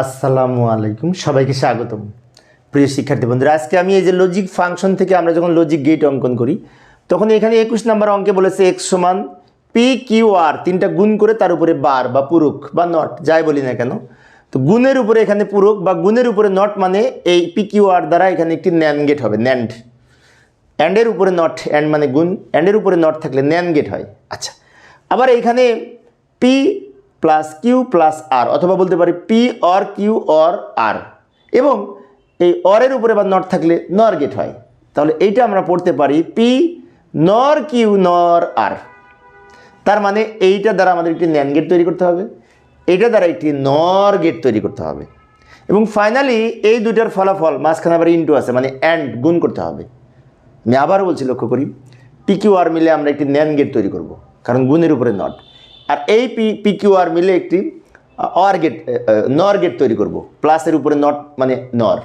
আসসালামু আলাইকুম, সবাইকে স্বাগতম। প্রিয় শিক্ষার্থী বন্ধুরা, আজকে আমি এই যে লজিক ফাংশন থেকে আমরা যখন লজিক গেট অঙ্কন করি, তখন এখানে একুশ নম্বর অঙ্কে বলেছে এক্স সমান পি কিউ আর তিনটা গুণ করে তার উপরে বার বা পুরুক বা নট যাই বলি না কেন। তো গুণের উপরে এখানে পুরুক বা গুণের উপরে নট মানে এই পি কিউ আর দ্বারা এখানে একটি ন্যান গেট হবে ন্যান্ড অ্যান্ডের উপরে নট অ্যান্ড মানে গুণ অ্যান্ডের উপরে নট থাকলে ন্যান গেট হয়। আচ্ছা আবার এইখানে P plus Q plus R অথবা বলতে পারি P or Q or R এবং এই অরের উপরে বা নট থাকলে নর গেট হয়। তাহলে এইটা আমরা পড়তে পারি পি নর কিউ নর আর তার মানে এইটা দ্বারা আমাদের একটি ন্যান গেট তৈরি করতে হবে, এইটা দ্বারা একটি নর গেট তৈরি করতে হবে। এবং ফাইনালি এই দুইটার ফলাফল মাঝখানে আবার ইন্টু আছে মানে অ্যান্ড গুণ করতে হবে। আমি আবারও বলছি লক্ষ্য করি পিকিউ আর মিলে আমরা একটি ন্যান গেট তৈরি করব, কারণ গুণের উপরে নট আর এই পি পিকিউ আর মিলে একটি অর গেট নর গেট তৈরি করব। প্লাসের উপরে নট মানে নর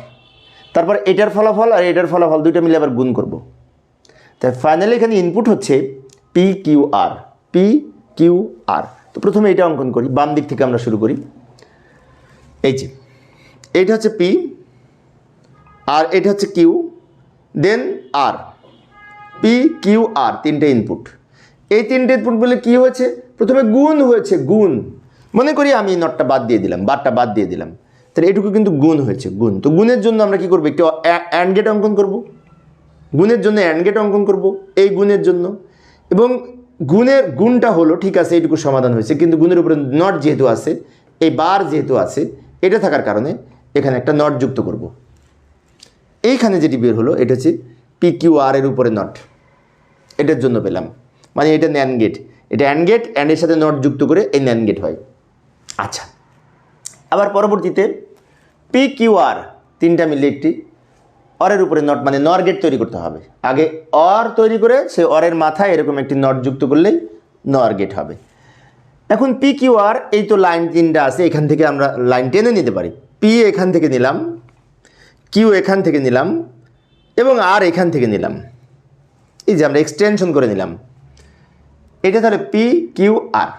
তারপর এটার ফলাফল আর এটার ফলাফল দুইটা মিলে আবার গুণ করব। তাই ফাইনালি এখানে ইনপুট হচ্ছে P Q R P Q R তো প্রথমে এটা অঙ্কন করি, বাম দিক থেকে আমরা শুরু করি। এই যে এইটা হচ্ছে পি আর এটা হচ্ছে Q then R P Q R তিনটে ইনপুট এই তিনটে ইনপুট বলে কি হয়েছে? প্রথমে গুণ হয়েছে, গুণ। মনে করি আমি নটটা বাদ দিয়ে দিলাম, বারটা বাদ দিয়ে দিলাম। তাহলে এটুকু কিন্তু গুণ হয়েছে, গুণ। তো গুণের জন্য আমরা কি করব? একটু অ্যান্ড গেট অঙ্কন করব। গুণের জন্য অ্যান্ড গেট অঙ্কন করব, এই গুণের জন্য। এবং গুণের গুণটা হলো, ঠিক আছে এইটুকু সমাধান হয়েছে, কিন্তু গুণের উপরে নট যেহেতু আছে, এই বার যেহেতু আছে, এটা থাকার কারণে এখানে একটা নট যুক্ত করব। এইখানে যেটি বের হলো, এটা হচ্ছে পি কিউ আর এর উপরে নট এটার জন্য পেলাম। মানে এটা ন্যান গেট এটা অ্যান গেট অ্যান্ডের সাথে নট যুক্ত করে এই ন্যান গেট হয়। আচ্ছা। আবার পরবর্তীতে পি কিউ আর তিনটা মিলে একটি অরের উপরে নট মানে নর গেট তৈরি করতে হবে। আগে অর তৈরি করে সে অরের মাথায় এরকম একটি নট যুক্ত করলেই নর গেট হবে। এখন পি কিউ আর এই তো লাইন তিনটা আছে, এখান থেকে আমরা লাইন টেনে নিতে পারি। পি এখান থেকে নিলাম কিউ এখান থেকে নিলাম এবং আর এখান থেকে নিলাম। এই যে আমরা এক্সটেনশন করে নিলাম। এটা তাহলে পি কিউ আর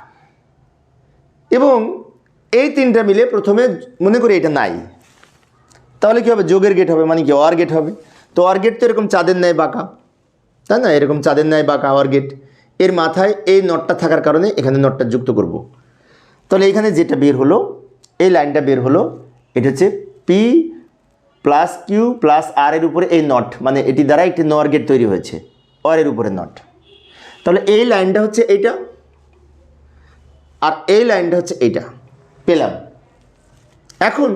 এবং এই তিনটা মিলে প্রথমে মনে করি এটা নাই। তাহলে কী হবে? যোগের গেট হবে মানে কি? অর গেট হবে। তো অর গেট তো এরকম চাঁদের ন্যায় বাঁকা। তাই না? এরকম চাঁদের ন্যায় বাঁকা অর গেটের মাথায় এই নটটা থাকার কারণে এখানে নটটা যুক্ত করব। তাহলে এখানে যেটা বের হলো, এই লাইনটা বের হলো, এটা হচ্ছে P plus Q plus R এর উপরে এই নট মানে এটি দ্বারা একটি নর গেট তৈরি হয়েছে অর এর উপরে নট তাহলে এই লাইনটা হচ্ছে এইটা আর এই লাইনটা হচ্ছে এইটা। পেলাম। এখন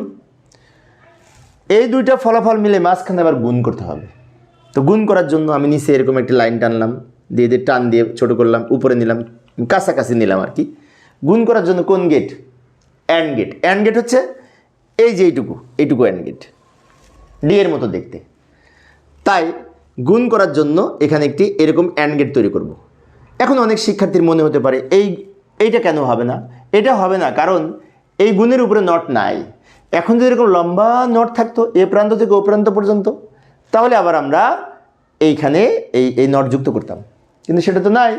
এই দুইটা ফলাফল মিলে মাঝখানে আবার গুণ করতে হবে। তো গুণ করার জন্য আমি নিচে এরকম একটি লাইন টানলাম, দিয়ে দিয়ে টান দিয়ে ছোট করলাম, উপরে নিলাম, কাছাকাছি নিলাম আর কি। গুণ করার জন্য কোন gate and gate and gate হচ্ছে এই যে এইটুকু এইটুকু অ্যান্ড গেট ডি এর মতো দেখতে। তাই গুণ করার জন্য এখানে একটি এরকম অ্যান্ড গেট তৈরি করব। এখন অনেক শিক্ষার্থীর মনে হতে পারে, এই, এইটা কেন হবে না? এটা হবে না, কারণ এই গুণের উপরে নট নাই। এখন যদি এরকম লম্বা নট থাকতো, এ প্রান্ত থেকে ও প্রান্ত পর্যন্ত, তাহলে আবার আমরা এইখানে এই এই নট যুক্ত করতাম। কিন্তু সেটা তো নাই।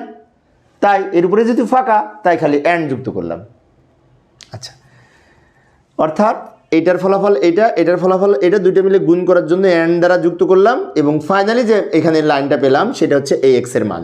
তাই এর উপরে যেহেতু ফাঁকা, তাই খালি অ্যান্ড যুক্ত করলাম। আচ্ছা। অর্থাৎ এটার ফলাফল এটা এটার ফলাফল এটা দুইটা মিলে গুণ করার জন্য অ্যান্ড দ্বারা যুক্ত করলাম এবং ফাইনালি যে এখানে লাইনটা পেলাম, সেটা হচ্ছে এই এক্সের মান।